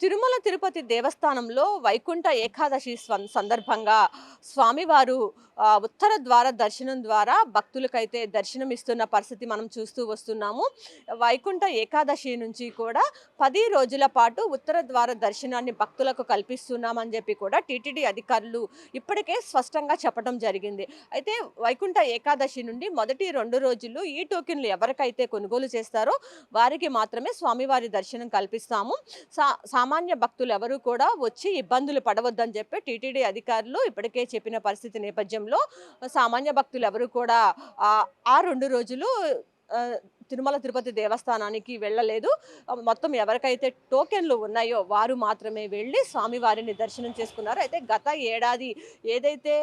తిరుమల తిరుపతి దేవస్థానంలో వైకుంఠ ఏకాదశి సందర్భంగా స్వామివారు ఉత్తర ద్వార దర్శనం ద్వారా భక్తులకైతే దర్శనం ఇస్తున్న పరిస్థితి మనం చూస్తూ వస్తున్నాము. వైకుంఠ ఏకాదశి నుంచి కూడా పది రోజుల పాటు ఉత్తర ద్వార దర్శనాన్ని భక్తులకు కల్పిస్తున్నామని చెప్పి కూడా టీటీడీ అధికారులు ఇప్పటికే స్పష్టంగా చెప్పడం జరిగింది. అయితే వైకుంఠ ఏకాదశి నుండి మొదటి రెండు రోజులు ఈ టోకెన్లు ఎవరికైతే కొనుగోలు చేస్తారో వారికి మాత్రమే స్వామివారి దర్శనం కల్పిస్తాము. సా సామాన్య భక్తులు ఎవరు కూడా వచ్చి ఇబ్బందులు పడవద్దని చెప్పి టీటీడీ అధికారులు ఇప్పటికే చెప్పిన పరిస్థితి నేపథ్యంలో సామాన్య భక్తులు ఎవరు కూడా ఆ, ఆ రెండు రోజులు ఆ, తిరుమల తిరుపతి దేవస్థానానికి వెళ్ళలేదు. మొత్తం ఎవరికైతే టోకెన్లు ఉన్నాయో వారు మాత్రమే వెళ్ళి స్వామివారిని దర్శనం చేసుకున్నారు. అయితే గత ఏడాది ఏదైతే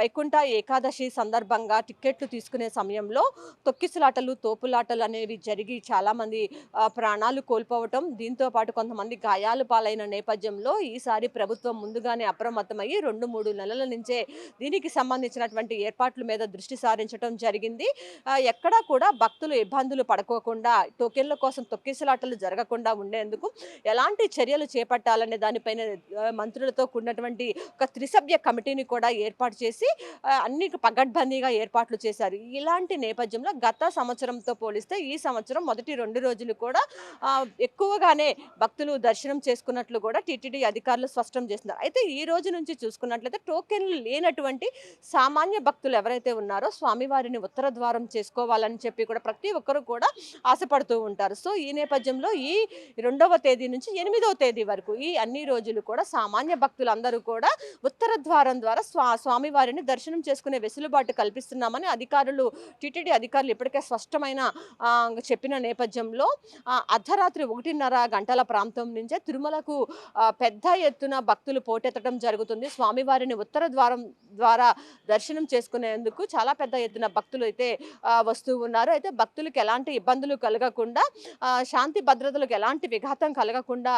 వైకుంఠ ఏకాదశి సందర్భంగా టిక్కెట్లు తీసుకునే సమయంలో తొక్కిసలాటలు తోపులాటలు అనేవి జరిగి చాలామంది ప్రాణాలు కోల్పోవటం దీంతో పాటు కొంతమంది గాయాలు పాలైన నేపథ్యంలో ఈసారి ప్రభుత్వం ముందుగానే అప్రమత్తమయ్యి రెండు మూడు నెలల నుంచే దీనికి సంబంధించినటువంటి ఏర్పాట్ల మీద దృష్టి సారించడం జరిగింది. ఎక్కడా కూడా భక్తులు ఇబ్బందులు పడుకోకుండా టోకెన్ల కోసం తొక్కిసలాటలు జరగకుండా ఉండేందుకు ఎలాంటి చర్యలు చేపట్టాలనే దానిపైన మంత్రులతో కూడినటువంటి ఒక త్రిసభ్య కమిటీని కూడా ఏర్పాటు చేసి అన్ని పగడ్బందీగా ఏర్పాట్లు చేశారు. ఇలాంటి నేపథ్యంలో గత సంవత్సరంతో పోలిస్తే ఈ సంవత్సరం మొదటి రెండు రోజులు కూడా ఎక్కువగానే భక్తులు దర్శనం చేసుకున్నట్లు కూడా టీటీడీ అధికారులు స్పష్టం చేస్తున్నారు. అయితే ఈ రోజు నుంచి చూసుకున్నట్లయితే టోకెన్లు లేనటువంటి సామాన్య భక్తులు ఎవరైతే ఉన్నారో స్వామివారిని ఉత్తర ద్వారం చేసుకోవాలని చెప్పి కూడా ప్రతి ఒక్కరు కూడా ఆశపడుతూ ఉంటారు. సో ఈ నేపథ్యంలో ఈ రెండవ తేదీ నుంచి ఎనిమిదవ తేదీ వరకు ఈ అన్ని రోజులు కూడా సామాన్య భక్తులందరూ కూడా ఉత్తర ద్వారం ద్వారా స్వా స్వామివారిని దర్శనం చేసుకునే వెసులుబాటు కల్పిస్తున్నామని అధికారులు టీటీడీ అధికారులు ఇప్పటికే స్పష్టమైన చెప్పిన నేపథ్యంలో అర్ధరాత్రి ఒకటిన్నర గంటల ప్రాంతం నుంచే తిరుమలకు పెద్ద ఎత్తున భక్తులు పోటెత్తడం జరుగుతుంది. స్వామివారిని ఉత్తర ద్వారం ద్వారా దర్శనం చేసుకునేందుకు చాలా పెద్ద ఎత్తున భక్తులు అయితే వస్తూ ఉన్నారు. అయితే భక్తులు భక్తులకు ఎలాంటి ఇబ్బందులు కలగకుండా శాంతి భద్రతలకు ఎలాంటి విఘాతం కలగకుండా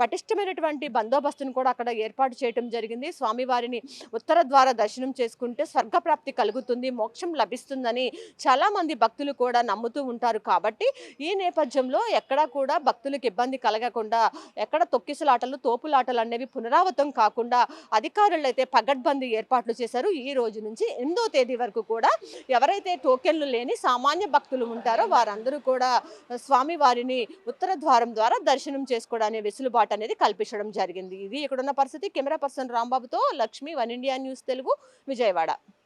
పటిష్టమైనటువంటి బందోబస్తును కూడా అక్కడ ఏర్పాటు చేయడం జరిగింది. స్వామివారిని ఉత్తర ద్వారా దర్శనం చేసుకుంటే స్వర్గప్రాప్తి కలుగుతుంది మోక్షం లభిస్తుందని చాలామంది భక్తులు కూడా నమ్ముతూ ఉంటారు. కాబట్టి ఈ నేపథ్యంలో ఎక్కడా కూడా భక్తులకు ఇబ్బంది కలగకుండా ఎక్కడ తొక్కిసలాటలు తోపులాటలు అనేవి పునరావృతం కాకుండా అధికారులు అయితే పగడ్బందీ ఏర్పాట్లు చేశారు. ఈ రోజు నుంచి ఎనిమిదో తేదీ వరకు కూడా ఎవరైతే టోకెన్లు లేని సామాన్య భక్తులు ఉంటారో వారందరూ కూడా స్వామి వారిని ఉత్తర ద్వారం ద్వారా దర్శనం చేసుకోవడానికి వెసులుబాటు అనేది కల్పించడం జరిగింది. ఇది ఇక్కడున్న పరిస్థితి. Camera person రాంబాబుతో Lakshmi one India news Telugu Vijayawada.